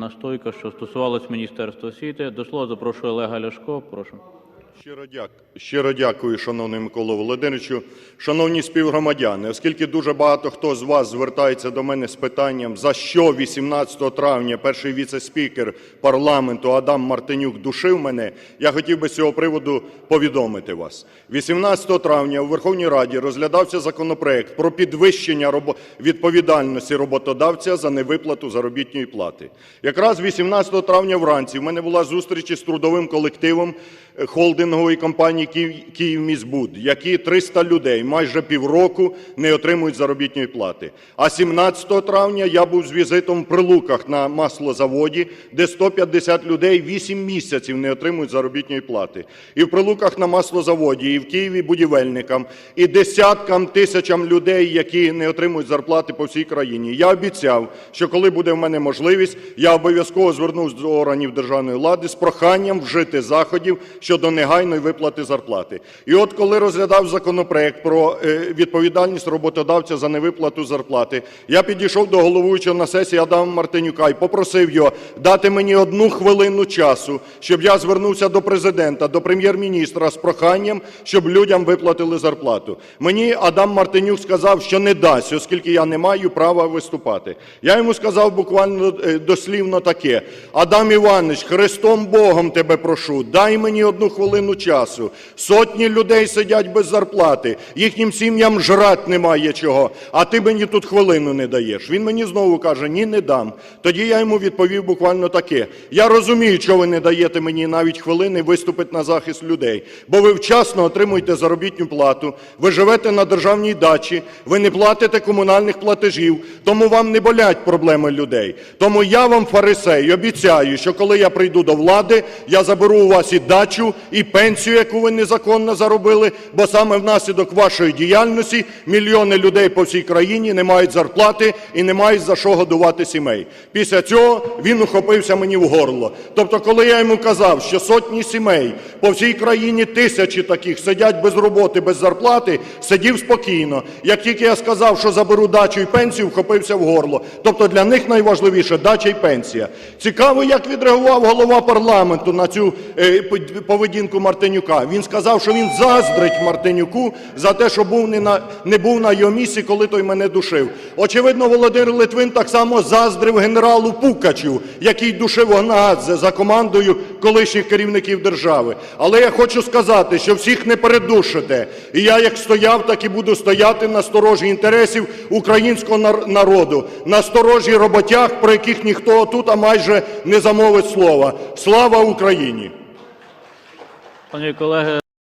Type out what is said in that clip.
настойка, що стосувалась Міністерства освіти. До слова запрошую Олега Ляшко. Прошу. Щиро, дяк... Щиро дякую, шановний Микола Володимировичу. Шановні співгромадяни, оскільки дуже багато хто з вас звертається до мене з питанням, за що 18 травня перший віце-спікер парламенту Адам Мартинюк душив мене, я хотів би з цього приводу повідомити вас. 18 травня у Верховній Раді розглядався законопроект про підвищення відповідальності роботодавця за невиплату заробітної плати. Якраз 18 травня вранці в мене була зустріч із трудовим колективом е, холдингової компанії «Київ- «Київміськбуд», які 300 людей майже півроку не отримують заробітної плати. А 17 травня я був з візитом в Прилуках на маслозаводі, де 150 людей 8 місяців не отримують заробітної плати. І в Прилуках на маслозаводі, і в Києві будівельникам, і десяткам тисячам людей, які не отримують зарплати по всій країні. Я обіцяв, що коли буде в мене можливість, я обов'язково звернусь до органів державної влади з проханням вжити заходів щодо негайної виплати зарплати. І от коли розглядав законопроект про е, відповідальність роботодавця за невиплату зарплати, я підійшов до головуючого на сесії Адама Мартинюка і попросив його дати мені одну хвилину часу, щоб я звернувся до президента, до прем'єр-міністра з проханням, щоб людям виплатили зарплату. Мені Адам Мартинюк сказав, що не дасть, оскільки я не маю права виступати. Я йому сказав буквально е, дослівно таке: Адам Іванович, Христом Богом тебе прошу, дай мені одну хвилину часу. Сотні людей сидять без зарплати, їхнім сім'ям жрать немає чого, а ти мені тут хвилину не даєш. Він мені знову каже: ні, не дам. Тоді я йому відповів буквально таке: я розумію, що ви не даєте мені навіть хвилини виступити на захист людей, бо ви вчасно отримуєте заробітну плату, ви живете на державній дачі, ви не платите комунальних платежів, тому вам не болять проблеми людей. Тому я вам, фарисей, обіцяю, що коли я прийду до влади, я заберу у вас і дачу, і пенсію, яку ви незаконно заробили, бо саме внаслідок вашої діяльності мільйони людей по всій країні не мають зарплати і не мають за що годувати сімей. Після цього він ухопився мені в горло. Тобто, коли я йому казав, що сотні сімей по всій країні тисячі таких сидять без роботи, без зарплати, сидів спокійно. Як тільки я сказав, що заберу дачу і пенсію, вхопився в горло. Тобто для них найважливіше дача і пенсія. Цікаво, як відреагував голова парламенту на цю е, поведінку Мартинюка. Він сказав, що він заздрить Мартинюку за те, що був не на не був на його місці, коли той мене душив. Очевидно, Володимир Литвин так само заздрив генералу Пукачу, який душив Гонадзе за командою колишніх керівників держави. Але я хочу сказати, що всіх не передушите. І я як стояв, так і буду стояти на сторожі інтересів українського народу, на сторожі роботяг, про яких ніхто тут а майже не замовить слова. Слава Україні! Пані колеги,